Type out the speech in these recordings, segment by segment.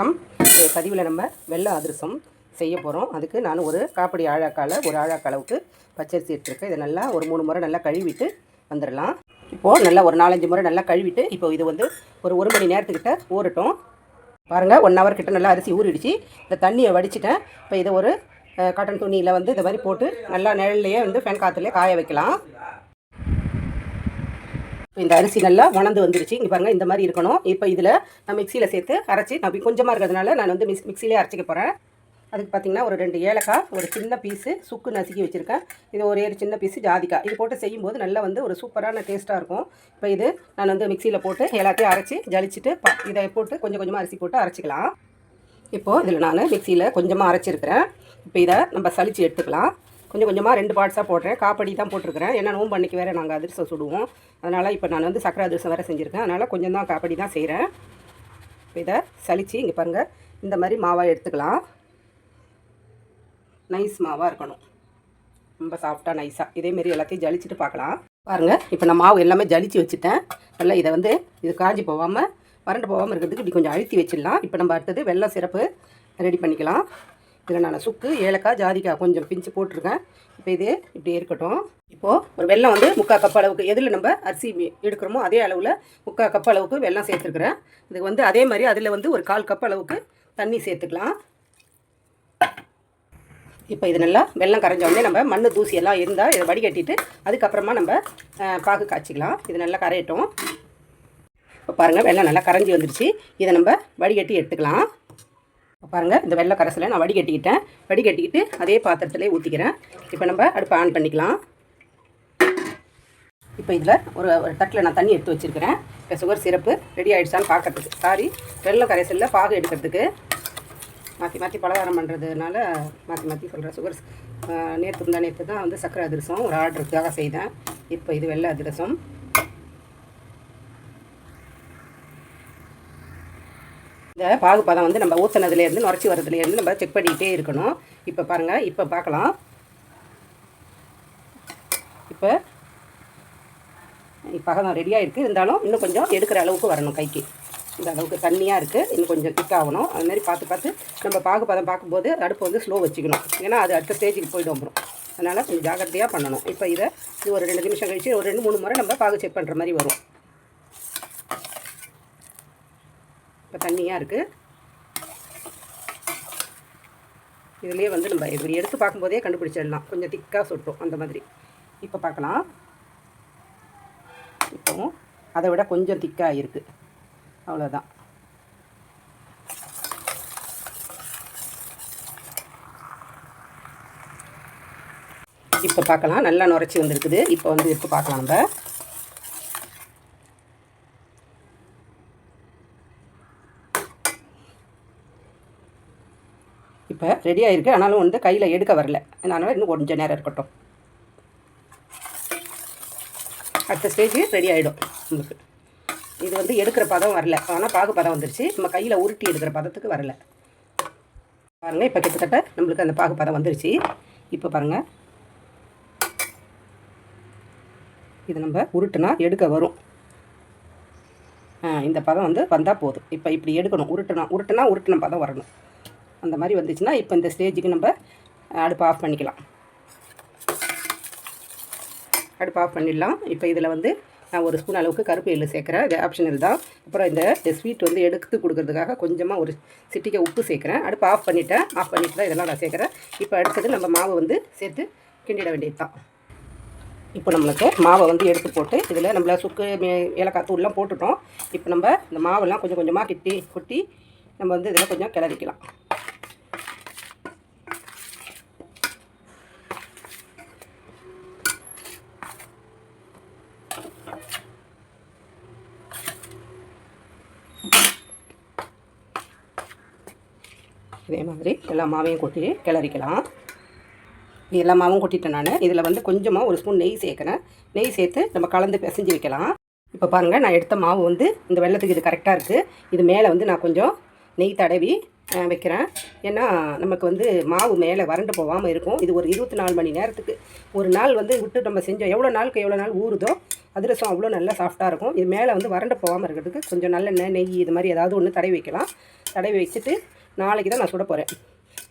வணக்கம். இந்த பதிவில் நம்ம வெள்ளை அதிரசம் செய்ய போகிறோம் அதுக்கு நான் ஒரு காப்படி ஆழாக்கால ஒரு ஆழாக்க அளவுக்கு பச்சரிசி எடுத்துருக்கேன். இதை நல்லா ஒரு மூணு முறை நல்லா கழுவிட்டு வந்துடலாம். இப்போது நல்லா ஒரு நாலஞ்சு முறை நல்லா கழுவிட்டு இப்போ இது வந்து ஒரு ஒரு மணி நேரத்துக்கிட்ட ஊறட்டும். பாருங்கள் ஒன் ஹவர் கிட்ட நல்லா அரிசி ஊறிடுச்சு. இந்த தண்ணியை வடிச்சிட்டேன். இப்போ இதை ஒரு காட்டன் துணியில் வந்து இந்த மாதிரி போட்டு நல்லா நிழல்லையே வந்து ஃபேன் காற்றுலேயே காய வைக்கலாம். இந்த அரிசி நல்லா உணர்ந்து வந்துருச்சு. இங்கே பாருங்கள் இந்த மாதிரி இருக்கணும். இப்போ இதில் நான் மிக்சியில் சேர்த்து அரைச்சி நான் கொஞ்சமாக இருக்கிறதுனால நான் வந்து மிக்ஸ் மிக்சிலே அரைச்சிக்க போகிறேன் அதுக்கு பார்த்தீங்கன்னா ஒரு ரெண்டு ஏலக்காய் ஒரு சின்ன பீஸு சுக்கு நசுக்கி வச்சுருக்கேன். இது ஒரே ஒரு சின்ன பீஸு ஜாதிக்காய் இது போட்டு செய்யும்போது நல்லா வந்து ஒரு சூப்பரான டேஸ்ட்டாக இருக்கும். இப்போ இது நான் வந்து மிக்சியில் போட்டு எல்லாத்தையும் அரைச்சி ஜலிச்சுட்டு ப இதை போட்டு கொஞ்சம் கொஞ்சமாக அரிசி போட்டு அரைச்சிக்கலாம். இப்போது இதில் நான் மிக்சியில் கொஞ்சமாக அரைச்சிருக்கிறேன். இப்போ இதை நம்ம சளிச்சு எடுத்துக்கலாம். கொஞ்சம் கொஞ்சமாக ரெண்டு பார்ட்ஸாக போடுறேன். காப்படி தான் போட்டிருக்கிறேன். ஏன்னா நோம்பு அன்றைக்கி வேறு நாங்கள் அதிரசம் சுடுவோம். அதனால் இப்போ நான் வந்து சக்கரை அதிரசம் வேறு செஞ்சுருக்கேன். அதனால் கொஞ்சம் தான் காப்படி தான் செய்கிறேன் இதை சளிச்சு இங்கே பாருங்கள் இந்த மாதிரி மாவாக எடுத்துக்கலாம். நைஸ் மாவாக இருக்கணும். ரொம்ப சாஃப்டாக நைஸாக இதேமாரி எல்லாத்தையும் ஜலிச்சுட்டு பார்க்கலாம் பாருங்கள் இப்போ நான் மாவு எல்லாமே ஜலிச்சு வச்சுட்டேன். நல்லா இதை வந்து இது காஞ்சி போகாமல் வறண்டு போகாமல் இருக்கிறதுக்கு இப்படி கொஞ்சம் அழுத்தி வச்சிடலாம். இப்போ நம்ம அடுத்தது வெள்ளம் சிறப்பு ரெடி பண்ணிக்கலாம். இதில் நான் சுக்கு ஏலக்காய் ஜாதிக்காய் கொஞ்சம் பிஞ்சு போட்டிருக்கேன். இப்போ இது இப்படி இருக்கட்டும். இப்போது ஒரு வெல்லம் வந்து முக்கால் கப் அளவுக்கு எதில் நம்ம அரிசி எடுக்கிறோமோ அதே அளவில் முக்கால் கப் அளவுக்கு வெல்லம் சேர்த்துருக்குறேன். இதுக்கு வந்து அதே மாதிரி அதில் வந்து ஒரு கால் கப் அளவுக்கு தண்ணி சேர்த்துக்கலாம். இப்போ இது நல்லா வெள்ளம் கரைஞ்சோடனே நம்ம மண் தூசியெல்லாம் இருந்தால் இதை வடிகட்டிட்டு அதுக்கப்புறமா நம்ம பாகு காய்ச்சிக்கலாம். இது நல்லா கரையட்டும். இப்போ பாருங்கள் வெள்ளம் நல்லா கரைஞ்சி வந்துடுச்சு இதை நம்ம வடிகட்டி எடுத்துக்கலாம். பாருங்கள் இந்த வெள்ளை கரைசலை நான் வடிகட்டிக்கிட்டேன். வடிகட்டிக்கிட்டு அதே பாத்திரத்திலே ஊற்றிக்கிறேன் இப்போ நம்ம அடுப்பை ஆன் பண்ணிக்கலாம். இப்போ இதில் ஒரு ஒரு தட்டில் நான் தண்ணி எடுத்து வச்சுருக்கிறேன். இப்போ சுகர் சிரப்பு ரெடி ஆகிடுச்சான்னு பார்க்கறதுக்கு சாரி வெள்ளம் கரைசலில் பாகு எடுக்கிறதுக்கு. மாற்றி மாற்றி பலகாரம் பண்ணுறதுனால மாற்றி மாற்றி சொல்கிறேன் சுகர் நேற்று முந்தா நேற்று தான் வந்து சக்கரை அதிரசம் ஒரு ஆர்டருக்காக செய்தேன். இப்போ இது வெள்ளை அதிரசம். இந்த பாகு பதம் வந்து நம்ம ஊற்றுனதுலேருந்து நுரைச்சி வரதுலேருந்து நம்ம செக் பண்ணிக்கிட்டே இருக்கணும். இப்போ பாருங்கள் இப்போ பார்க்கலாம் இப்போ பகதம் ரெடியாக இருக்குது இருந்தாலும் இன்னும் கொஞ்சம் எடுக்கிற அளவுக்கு வரணும் கைக்கு. இந்த அளவுக்கு தண்ணியாக இருக்குது இன்னும் கொஞ்சம் திக் ஆகணும். அதுமாரி பார்த்து பார்த்து நம்ம பாகு பதம் பார்க்கும்போது அடுப்பு வந்து ஸ்லோ வச்சுக்கணும். ஏன்னா அது அடுத்த ஸ்டேஜுக்கு போய்ட்டு வந்துடும் அதனால் கொஞ்சம் ஜாக்கிரதையாக பண்ணணும். இப்போ இதை இது ஒரு ரெண்டு நிமிஷம் கழிச்சு ஒரு ரெண்டு மூணு முறை நம்ம பாகு செக் பண்ணுற மாதிரி வரும். இப்போ தண்ணியாக இருக்குது இதுலேயே வந்து நம்ம இப்படி எடுத்து பார்க்கும்போதே கண்டுபிடிச்சிடலாம். கொஞ்சம் திக்காக சுட்டும் அந்த மாதிரி. இப்போ பார்க்கலாம். இப்போ அதை விட கொஞ்சம் திக்காக இருக்குது அவ்வளோதான் இப்போ பார்க்கலாம். நல்லா நுரைச்சி வந்திருக்குது. இப்போ வந்து எடுத்து பார்க்கலாம் நம்ம. இப்போ ரெடி ஆயிருக்கு. ஆனாலும் வந்து கையில் எடுக்க வரல. அதனால் இன்னும் கொஞ்சம் நேரம் இருக்கட்டும். அடுத்த ஸ்டேஜ் ரெடி ஆகிடும் உங்களுக்கு. இது வந்து எடுக்கிற பதம் வரல. ஆனால் பாகு பதம் வந்துருச்சு. நம்ம கையில் உருட்டி எடுக்கிற பதத்துக்கு வரல. பாருங்கள் இப்போ கிட்டத்தட்ட நம்மளுக்கு அந்த பாகு பதம் வந்துருச்சு. இப்போ பாருங்கள் இது நம்ம உருட்டுனா எடுக்க வரும். இந்த பதம் வந்து வந்தால் போதும். இப்போ இப்படி எடுக்கணும். உருட்டுனா உருட்டுனா உருட்டின பதம் வரணும். அந்த மாதிரி வந்துச்சுன்னா இப்போ இந்த ஸ்டேஜுக்கு நம்ம அடுப்பு ஆஃப் பண்ணிக்கலாம். அடுப்பு ஆஃப் பண்ணிடலாம். இப்போ இதில் வந்து நான் ஒரு ஸ்பூன் அளவுக்கு கருப்பு எள்ளு சேர்க்குறேன். இது ஆப்ஷனல் தான். அப்புறம் இந்த ஸ்வீட் வந்து எடுத்து கொடுக்குறதுக்காக கொஞ்சமாக ஒரு சிட்டிக்க உப்பு சேர்க்குறேன். அடுப்பு ஆஃப் பண்ணிட்டேன். ஆஃப் பண்ணிட்டு தான் இதெல்லாம் நான் சேர்க்குறேன். இப்போ அடுத்தது நம்ம மாவை வந்து சேர்த்து கிண்டிட வேண்டியது தான் இப்போ நம்மளுக்கு மாவை வந்து எடுத்து போட்டு இதில் நம்மள சுக்கு மே- ஏலக்காய் தூள்லாம் போட்டுட்டோம். இப்போ நம்ம இந்த மாவெல்லாம் கொஞ்சம் கொஞ்சமாக கிட்டி கொட்டி நம்ம வந்து இதில் கொஞ்சம் கிளறிக்கலாம். இதே மாதிரி எல்லா மாவையும் கொட்டி கிளறிக்கலாம். எல்லா மாவும் கொட்டிட்டேன் நான். இதில் வந்து கொஞ்சமாக ஒரு ஸ்பூன் நெய் சேர்க்குறேன். நெய் சேர்த்து நம்ம கலந்து பிசைஞ்சு வைக்கலாம். இப்போ பாருங்கள் நான் எடுத்த மாவு வந்து இந்த வெள்ளத்துக்கு இது கரெக்டாக இருக்குது இது மேலே வந்து நான் கொஞ்சம் நெய் தடவி வைக்கிறேன். ஏன்னா நமக்கு வந்து மாவு மேலே வறண்டு போகாமல் இருக்கும். இது ஒரு இருபத்தி நாலு மணி நேரத்துக்கு. ஒரு நாள் வந்து விட்டு நம்ம செஞ்சோம். எவ்வளோ நாளுக்கு எவ்வளோ நாள் ஊறுதோ அதிரசம் அவ்வளோ நல்லா சாஃப்டாக இருக்கும். இது மேலே வந்து வறண்டு போகாமல் இருக்கிறதுக்கு கொஞ்சம் நல்லெண்ணெய் நெய் இது மாதிரி ஏதாவது ஒன்று தடவி வைக்கலாம். தடவி வச்சுட்டு நாளைக்கு தான் நான் சுட போகிறேன்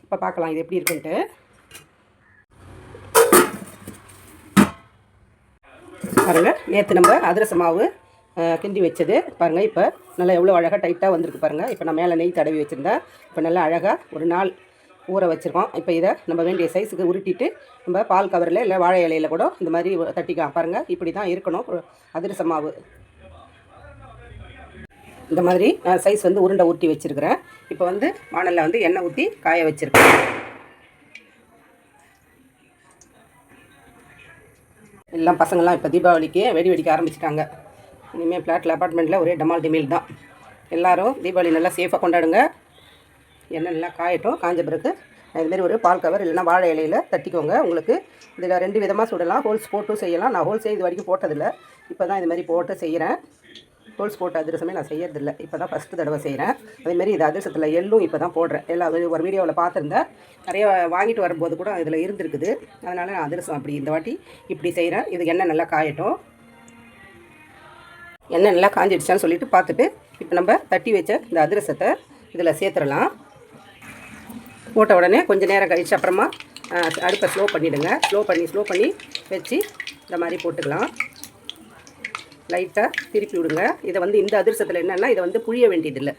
இப்போ பார்க்கலாம் இது எப்படி இருக்குன்ட்டு. பாருங்கள் நேற்று நம்ம அதிரச மாவு கிண்டி வச்சது. பாருங்கள் இப்போ நல்லா எவ்வளோ அழகாக டைட்டாக வந்திருக்கு பாருங்கள் இப்போ நான் மேலே நெய் தடவி வச்சுருந்தேன் இப்போ நல்லா அழகாக ஒரு நாள் ஊற வச்சுருக்கோம். இப்போ இதை நம்ம வேண்டிய சைஸுக்கு உருட்டிட்டு நம்ம பால் கவரில் இல்லை வாழை இலையில் கூட இந்த மாதிரி தட்டிக்கலாம். பாருங்கள் இப்படி தான் இருக்கணும். அதிரச மாவு. இந்த மாதிரி நான் சைஸ் வந்து உருண்டை ஊற்றி வச்சுருக்கிறேன். இப்போ வந்து வானலில் வந்து எண்ணெய் ஊற்றி காய வச்சுருக்கேன். எல்லாம் பசங்கள்லாம் இப்போ தீபாவளிக்கு வெடி வெடிக்க ஆரம்பிச்சிட்டாங்க. இனிமேல் ஃப்ளாட்டில் அப்பார்ட்மெண்ட்டில் ஒரே டமால் டிமேல் தான். எல்லோரும் தீபாவளி நல்லா சேஃபாக கொண்டாடுங்க. எண்ணெய் நல்லா காயட்டும் காஞ்ச பிறகு இதுமாரி ஒரு பால் கவர் இல்லைன்னா வாழை இலையில் தட்டிக்கோங்க. உங்களுக்கு இதில் ரெண்டு விதமாக சுடலாம். ஹோல்ஸ் போட்டும் செய்யலாம். நான் ஹோல்ஸே இது வரைக்கும் போட்டதில்லை. இப்போ தான் இது மாதிரி போட்டு செய்கிறேன் ஹோல்ஸ் போட்ட அதிரசமே நான் செய்யறதில்ல. இப்போ தான் ஃபஸ்ட்டு தடவை செய்கிறேன் அதேமாரி இது அதிரசத்தில் எள்ளும் இப்போ தான் போடுறேன். எல்லா ஒரு வீடியோவில் பார்த்துருந்தேன். நிறைய வாங்கிட்டு வரும்போது கூட இதில் இருந்திருக்குது. அதனால் நான் அதிரசம் அப்படி இந்த வாட்டி இப்படி செய்கிறேன் இது எண்ணெய் நல்லா காயட்டும். எண்ணெய் நல்லா காஞ்சிடுச்சான்னு சொல்லிட்டு பார்த்துட்டு இப்போ நம்ம தட்டி வச்ச இந்த அதிரசத்தை இதில் சேர்த்துடலாம். போட்ட உடனே கொஞ்சம் நேரம் கழிச்சு அப்புறமா அடுப்பை ஸ்லோ பண்ணிவிடுங்க ஸ்லோ பண்ணி ஸ்லோ பண்ணி வச்சு இந்த மாதிரி போட்டுக்கலாம். லைட்டாக திருப்பி விடுங்க. இதை வந்து இந்த அதிரசத்தில் என்னென்னா இதை வந்து புழிய வேண்டியதில்லை.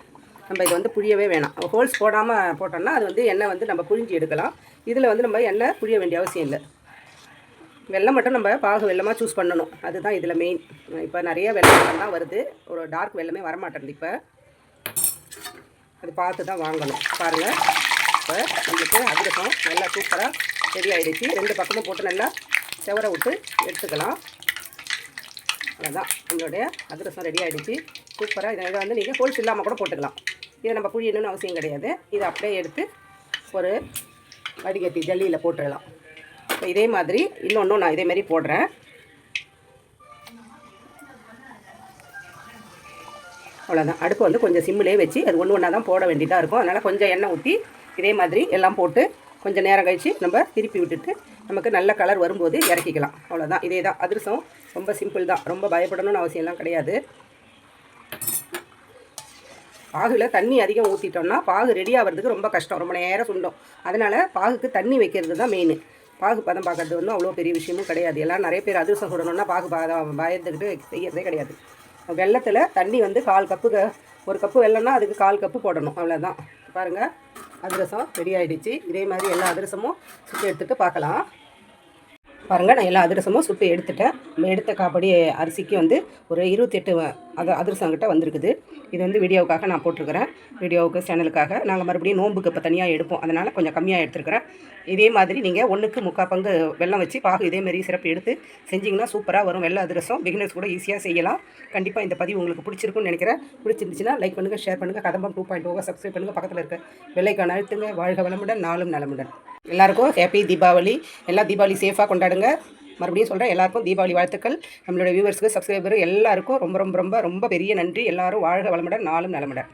நம்ம இதை வந்து புழியவே வேணாம். ஹோல்ஸ் போடாமல் போட்டோம்னா அது வந்து எண்ணெய் வந்து நம்ம புழிஞ்சு எடுக்கலாம். இதில் வந்து நம்ம எண்ணெய் புழிய வேண்டிய அவசியம் இல்லை. வெள்ளம் மட்டும் நம்ம பாகு வெள்ளமாக சூஸ் பண்ணணும். அதுதான் இதில் மெயின் இப்போ நிறைய வெள்ளம் தான் வருது. ஒரு டார்க் வெள்ளமே வரமாட்டேங்குது இப்போ. அது பார்த்து தான் வாங்கணும். பாருங்கள் இப்போ நம்மளுக்கு அதிரசம் நல்லா சூப்பராக ரெடி ஆகிடுச்சு ரெண்டு பக்கமும் போட்டு நல்லா செவரை விட்டு எடுத்துக்கலாம். அவ்வளோதான் நம்மளுடைய அதிரசம் ரெடி ஆகிடுச்சு சூப்பராக இதை இதை வந்து நீங்கள் ஹோல்ஸ் இல்லாமல் கூட போட்டுக்கலாம். இதை நம்ம புழியணும்னு அவசியம் கிடையாது. இதை அப்படியே எடுத்து ஒரு வடிகட்டி ஜல்லியில் போட்டுடலாம். இப்போ இதே மாதிரி இன்னொன்றும் நான் இதேமாரி போடுறேன். அவ்வளோதான் அடுப்பு வந்து கொஞ்சம் சிம்மிலே வச்சு அது ஒன்று ஒன்றா தான் போட வேண்டியதாக இருக்கும். அதனால் கொஞ்சம் எண்ணெய் ஊற்றி இதே மாதிரி எல்லாம் போட்டு கொஞ்சம் நேரம் கழித்து நம்ம திருப்பி விட்டுட்டு நமக்கு நல்ல கலர் வரும்போது இறக்கிக்கலாம். அவ்வளோதான் இதே தான் அதிரசம் ரொம்ப சிம்பிள் தான். ரொம்ப பயப்படணும்னு அவசியம்லாம் கிடையாது. பாகுல தண்ணி அதிகம் ஊற்றிட்டோம்னா பாகு ரெடி ஆகிறதுக்கு ரொம்ப கஷ்டம். ரொம்ப நேரம் சுண்டும். அதனால் பாகுக்கு தண்ணி வைக்கிறது தான் மெயின் பாகு பதம் பார்க்கறது ஒன்றும் அவ்வளோ பெரிய விஷயமும் கிடையாது. எல்லாம் நிறைய பேர் அதிரசம் சுடணும்னா பாகு பதம் பயந்துக்கிட்டு செய்யறதே கிடையாது. வெள்ளத்தில் தண்ணி வந்து கால் கப்பு க- ஒரு கப்பு வெள்ளம்னா அதுக்கு கால் கப்பு போடணும். அவ்வளோதான் பாருங்கள் அதிரசம் ரெடி ஆகிடுச்சு இதே மாதிரி எல்லா அதிரசமும் சுற்றி எடுத்துகிட்டு பார்க்கலாம். பாருங்கள் நான் எல்லா அதிரசமும் சுட்டு எடுத்துட்டேன். நம்ம எடுத்த காப்படி அரிசிக்கு வந்து ஒரு இருபத்தெட்டு அது அதிரசங்கிட்ட வந்திருக்குது. இது வந்து வீடியோவுக்காக நான் போட்டிருக்கிறேன். வீடியோவுக்கு சேனலுக்காக. நாங்கள் மறுபடியும் நோன்புக்கு இப்போ தனியாக எடுப்போம். அதனால் கொஞ்சம் கம்மியாக எடுத்துருக்கிறேன். இதே மாதிரி நீங்கள் ஒன்றுக்கு முக்கால் பங்கு வெள்ளம் வச்சு பாகு இதே சிறப்பு எடுத்து செஞ்சிங்கன்னா சூப்பராக வரும். வெள்ளை அதிரசம். பிகினர்ஸ் கூட ஈஸியாக செய்யலாம். கண்டிப்பாக இந்த பதிவு உங்களுக்கு பிடிச்சிருக்கும்னு நினைக்கிறேன். பிடிச்சிருந்துச்சுன்னா லைக் பண்ணுங்கள் ஷேர் பண்ணுங்கள் Kadambam two point over oh subscribe பண்ணுங்கள் பக்கத்தில் இருக்க வெள்ளைக்கான அழுத்துங்க. வாழ்க வளமுடன். நாளும் நலமுடன். எல்லாருக்கும் ஹேப்பி தீபாவளி. எல்லா தீபாவளி சேஃபாக கொண்டாடுங்க. மறுபடியும் சொல்கிறேன் எல்லாருக்கும் தீபாவளி வாழ்த்துக்கள். நம்மளோட வியூவர்ஸ்க்கு சப்ஸ்கிரைபர் எல்லாருக்கும் ரொம்ப ரொம்ப ரொம்ப ரொம்ப பெரிய நன்றி. எல்லாரும் வாழ்க வளமுடன் நாளும் நலமுடன்.